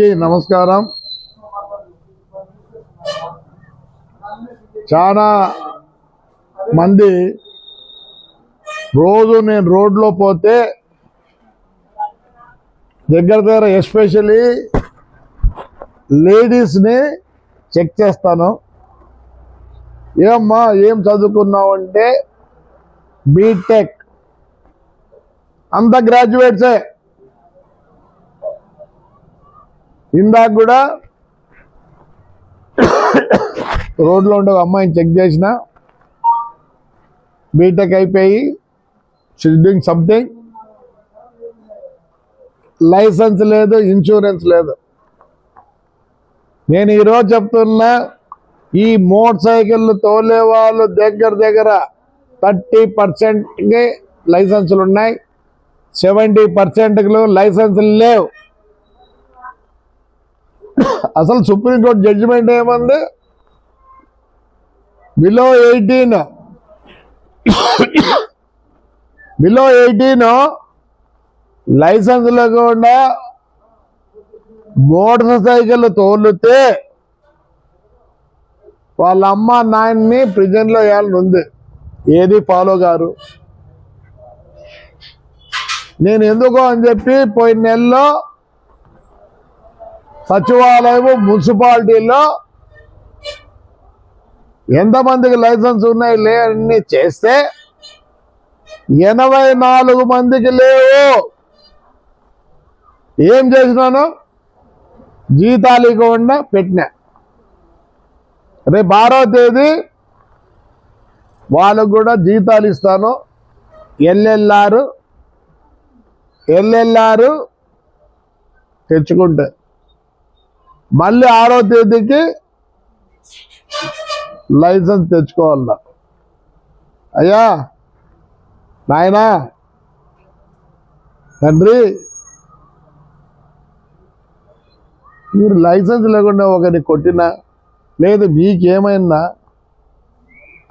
అందరికీ నమస్కారం. చాలా మంది రోజు నేను రోడ్లో పోతే దగ్గర దగ్గర ఎస్పెషలీ లేడీస్ని చెక్ చేస్తాను. ఏమ్మా ఏం చదువుకున్నావు అంటే బీటెక్. అంత గ్రాడ్యుయేట్సే. ఇందాక కూడా రోడ్లో ఉండే ఒక అమ్మాయిని చెక్ చేసిన. బీటెక్ అయిపోయి షీస్ డూయింగ్ సంథింగ్. లైసెన్స్ లేదు ఇన్సూరెన్స్ లేదు. నేను ఈరోజు చెప్తున్నా ఈ మోటార్ సైకిల్ తోలే వాళ్ళు దగ్గర దగ్గర థర్టీ పర్సెంట్కి లైసెన్సులు ఉన్నాయి సెవెంటీ పర్సెంట్కి లైసెన్సులు లేవు. అసలు సుప్రీంకోర్టు జడ్జిమెంట్ ఏమంది? Below eighteen below eighteen licence లేకుండా మోటార్ సైకిల్ తోలితే వాళ్ళ అమ్మ నాయన్ని ప్రిజన్లో వేయాలని ఉంది. ఏది ఫాలో గారు? నేను ఎందుకో అని చెప్పి పోయిన నెలలో సచివాలయము మున్సిపాలిటీలో ఎంతమందికి లైసెన్స్ ఉన్నాయి లేని చేస్తే ఎనభై నాలుగు మందికి లేవు. ఏం చేసినాను? జీతాలు ఇవ్వకుండా పెట్టినా. రేపు ఆరో తేదీ వాళ్ళకు కూడా జీతాలు ఇస్తాను. ఎల్ఎల్ఆర్ ఎల్ఎల్ఆర్ తెచ్చుకుంటే. మళ్ళీ ఆరో తేదీకి లైసెన్స్ తెచ్చుకోవాల అయ్యా నాయనా తండ్రి మీరు లైసెన్స్ లేకుండా ఒకరిని కొట్టినా లేదు మీకేమైనా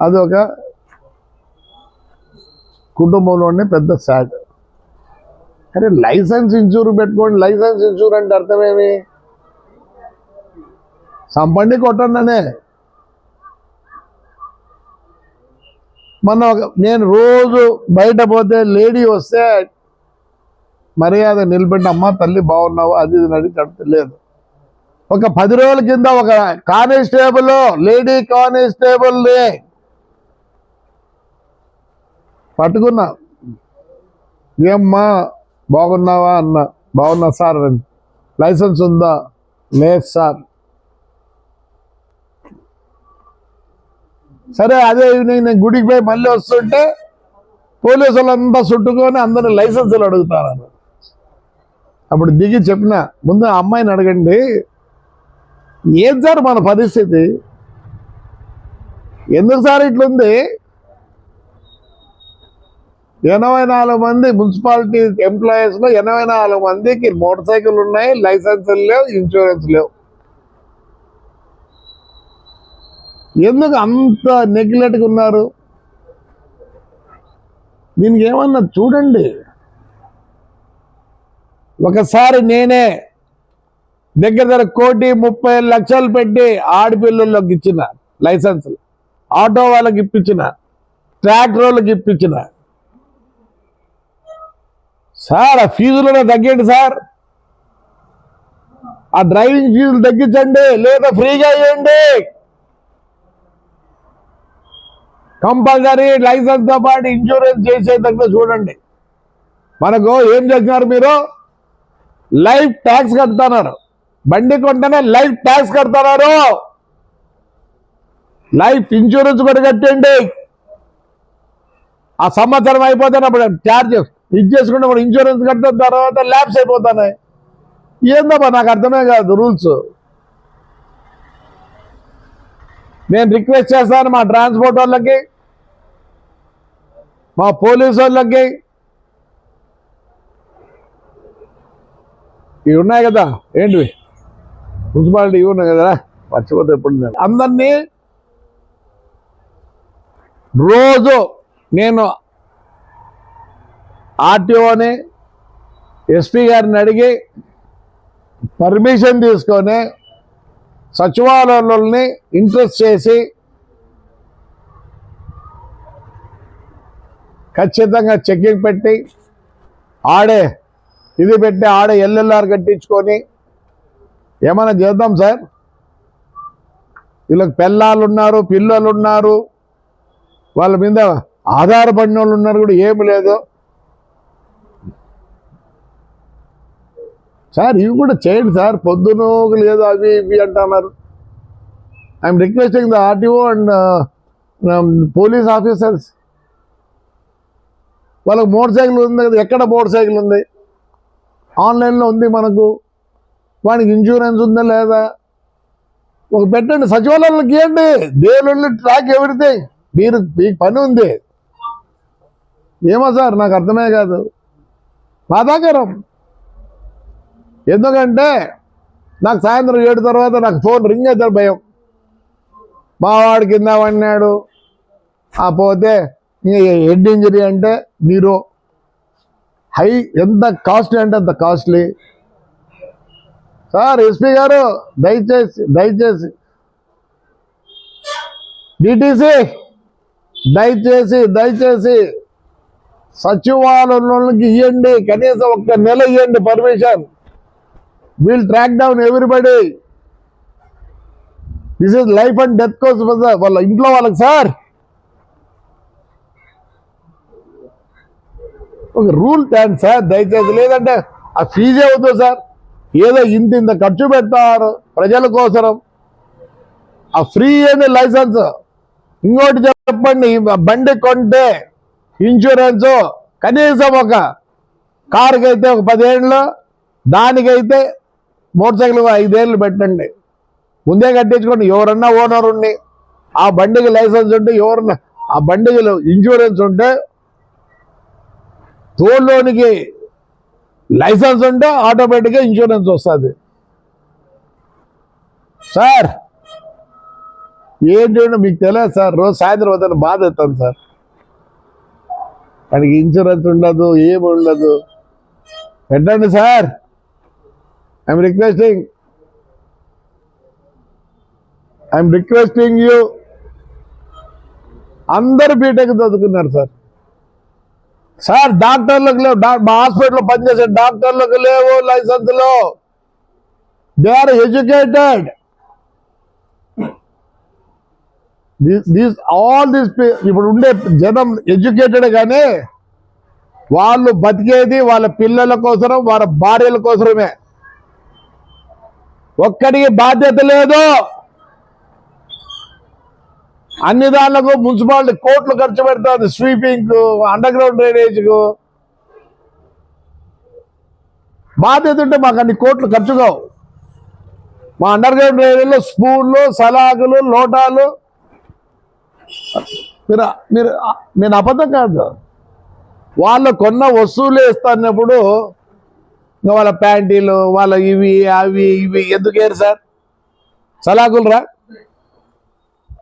అది ఒక కుటుంబంలోనే పెద్ద సాడ్. అరే లైసెన్స్ ఇన్సూర్ పెట్టుకోండి లైసెన్స్ ఇన్సూర్ అంటే అర్థమేమి సంపండి కొట్టండి మొన్న ఒక నేను రోజు బయట పోతే లేడీ వస్తే మర్యాద నిలబెట్టి అమ్మ తల్లి బాగున్నావు అది ఇది అడిగి లేదు ఒక పది రోజుల కింద ఒక కానిస్టేబుల్ లేడీ కానిస్టేబుల్ని పట్టుకున్నా. ఏమ్మా బాగున్నావా? అన్న. బాగున్నా సార్ లైసెన్స్ ఉందా? లేదు సార్. సరే అదే ఈవినింగ్ నేను గుడికి పోయి మళ్ళీ వస్తుంటే పోలీసు వాళ్ళంతా చుట్టుకొని అందరూ లైసెన్సులు అడుగుతారు అప్పుడు దిగి చెప్పిన ముందు అమ్మాయిని అడగండి ఏం సార్ మన పరిస్థితి? ఎందుకు సార్ ఇట్లుంది? ఎనభై నాలుగు మంది మున్సిపాలిటీ ఎంప్లాయీస్లో ఎనభై నాలుగు మందికి మోటార్ సైకిల్ ఉన్నాయి లైసెన్సులు లేవు ఇన్సూరెన్స్ లేవు. ఎందుకు అంత నెగ్లెక్ట్గా ఉన్నారు? దీనికి ఏమన్నా చూడండి. ఒకసారి నేనే దగ్గర దగ్గర కోటి ముప్పై లక్షలు పెట్టి ఆడపిల్లల్లోకి ఇచ్చిన లైసెన్స్ ఆటో వాళ్ళకి ఇప్పించిన ట్రాక్టర్ వాళ్ళకి ఇప్పించిన. సార్ ఆ ఫీజులోనే తగ్గండి సార్. ఆ డ్రైవింగ్ ఫీజులు తగ్గించండి లేదా ఫ్రీగా ఇవ్వండి. కంపల్సరీ లైసెన్స్తో పాటు ఇన్సూరెన్స్ చేసేటట్టు చూడండి. మనకు ఏం చేస్తున్నారు మీరు? లైఫ్ ట్యాక్స్ కడుతున్నారు. బండి కొంటేనే లైఫ్ ట్యాక్స్ కడుతున్నారు. లైఫ్ ఇన్సూరెన్స్ కూడా కట్టండి. ఆ సంవత్సరం అయిపోతే అప్పుడు ఛార్జ్ ఇది చేసుకుంటే ఇప్పుడు ఇన్సూరెన్స్ కట్టిన తర్వాత ల్యాబ్స్ అయిపోతున్నాయి. ఏందబ్బా నాకు అర్థమే కాదు రూల్స్ నేను రిక్వెస్ట్ చేస్తాను మా ట్రాన్స్పోర్ట్ వాళ్ళకి. మా పోలీస్ వాళ్ళకి ఇవి ఉన్నాయి కదా ఏంటివి? మున్సిపాలిటీ ఇవి ఉన్నాయి కదా మర్చిపోతే ఎప్పుడు అందరినీ రోజు నేను ఆర్టీఓని ఎస్పీ గారిని అడిగి పర్మిషన్ తీసుకొని సచివాలయాలని ఇంట్రెస్ట్ చేసి ఖచ్చితంగా చెక్కింగ్ పెట్టి ఆడే ఇది పెట్టి ఆడే ఎల్ఎల్ఆర్ కట్టించుకొని ఏమైనా చేద్దాం సార్? వీళ్ళకి పిల్లలు ఉన్నారు పిల్లలు ఉన్నారు వాళ్ళ మీద ఆధారపడిన వాళ్ళు ఉన్నారు కూడా ఏమి లేదు. సార్ ఇవి కూడా చేయండి సార్ పొద్దున లేదు అవి ఇవి అంటున్నారు. I'm requesting the RTO and police officers వాళ్ళకి మోటార్ సైకిల్ ఉంది కదా ఎక్కడ మోటార్ సైకిల్ ఉంది? ఆన్లైన్లో ఉంది మనకు. వానికి ఇన్సూరెన్స్ ఉందా లేదా? ఒక పెట్టండి సచివాలయంలో గీయండి. దేవుళ్ళు ట్రాక్ ఎవ్రీథింగ్ మీరు మీకు పని ఉంది. ఏమో సార్ నాకు అర్థమే కాదు. బాధాకరం. ఎందుకంటే నాకు సాయంత్రం ఏడు తర్వాత నాకు ఫోన్ రింగ్ అవుతారు భయం. మా వాడు కింద పడినాడు. ఆ పోతే హెడ్ ఇంజరీ అంటే మీరు హై ఎంత కాస్ట్లీ అంటే అంత కాస్ట్లీ సార్ ఎస్పీ గారు దయచేసి దయచేసి. డిటిసి దయచేసి దయచేసి. సచివాలయంలోకి ఇవ్వండి కనీసం ఒక్క నెల ఇవ్వండి permission. We'll track down everybody this is life and death కోసం వాళ్ళ ఇంట్లో వాళ్ళకి సార్. ఒక రూల్ తేండి సార్ దయచేసి. లేదంటే ఆ ఫీజే వద్దు సార్. ఏదో ఇంత ఇంత ఖర్చు పెడతారు ప్రజల కోసం ఆ ఫ్రీ అని లైసెన్స్? ఇంకోటి చెప్పండి బండి కొంటే ఇన్సూరెన్స్ కనీసం ఒక కారుకి అయితే ఒక పదేళ్ళు దానికైతే మోటార్ సైకిల్ ఐదేళ్ళు పెట్టండి. ముందే కట్టించుకోండి ఎవరన్నా ఓనర్ ఉండి ఆ బండికి లైసెన్స్ ఉంటే ఎవరన్నా ఆ బండికి ఇన్సూరెన్స్ ఉంటే తోడులోనికి లైసెన్స్ ఉంటే ఆటోమేటిక్గా ఇన్సూరెన్స్ వస్తుంది. సార్ ఏంటి మీకు తెలియదు సార్ రోజు సాయంత్రం వద్ద బాధ అవుతాను సార్. వాడికి ఇన్సూరెన్స్ ఉండదు ఏమి ఉండదు. పెట్టండి sir. I'm requesting I'm requesting you అందరు బీటెక్ చదువుకున్నారు సార్. సార్ డాక్టర్లకు లేవు. మా హాస్పిటల్లో పనిచేసే డాక్టర్లకు లేవు లైసెన్స్లు. They are educated these all these ఇప్పుడు ఉండే జనం ఎడ్యుకేటెడ్ కానీ వాళ్ళు బతికేది వాళ్ళ పిల్లల కోసరం వాళ్ళ భార్యల కోసమే ఒక్కడికి బాధ్యత లేదు. అన్ని దానిలకు మున్సిపాలిటీ కోట్లు ఖర్చు పెడుతుంది. స్వీపింగ్ అండర్ గ్రౌండ్ డ్రైనేజ్కు బాధ్యత ఉంటే మాకు అన్ని కోట్లు ఖర్చు కావు. మా అండర్ గ్రౌండ్ డ్రైనేజ్లో స్పూన్లు సలాగులు లోటాలు. మీరు మీరు నేను అబద్ధం కాదు వాళ్ళు కొన్న వస్తువులు ఇస్తున్నప్పుడు వాళ్ళ ప్యాంటీలు వాళ్ళ ఇవి అవి ఇవి ఎందుకు ఏరు సార్? సలాకులు రా.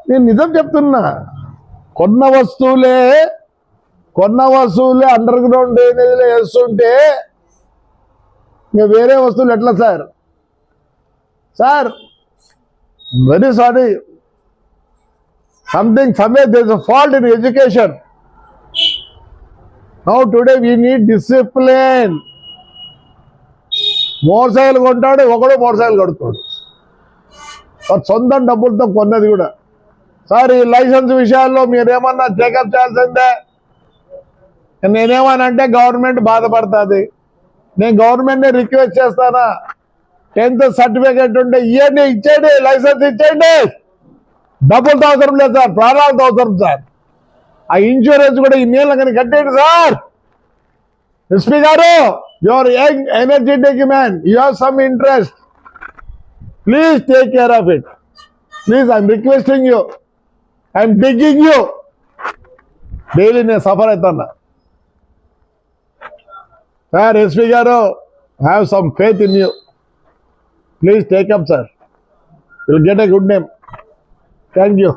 నేను నిజం చెప్తున్నా. కొన్న వస్తువులే కొన్న వస్తువులే అండర్ గ్రౌండ్ డ్రైనేజీలో వేస్తుంటే ఇంకా వేరే వస్తువులు ఎట్లా sir? Sir very sorry something somewhere there fault in education now today we need discipline motorcycle కొంటాడు ఒకడు మోటార్ సైకిల్ కడుతాడు సొంత డబ్బులతో కొన్నది కూడా. సార్ ఈ లైసెన్స్ విషయాల్లో మీరేమన్నా చెకప్ చేయాల్సిందే. నేనేమనంటే గవర్నమెంట్ బాధపడుతుంది. నేను గవర్నమెంట్ని రిక్వెస్ట్ చేస్తానా? టెన్త్ సర్టిఫికేట్ ఉంటే ఇవ్వండి ఇచ్చేయండి లైసెన్స్ ఇచ్చేయండి. డబ్బులతో అవసరం లేదు సార్ ప్రాణాలతో అవసరం సార్. ఆ ఇన్సూరెన్స్ కూడా ఈ నీళ్ళ కానీ కట్టేయండి sir. SP garu your young energetic man you have some interest please take care of it please I'm requesting you I'm begging you daily నేను సఫర్ అవుతున్నా sir SP garu have some faith in you please take sir will get a good name thank you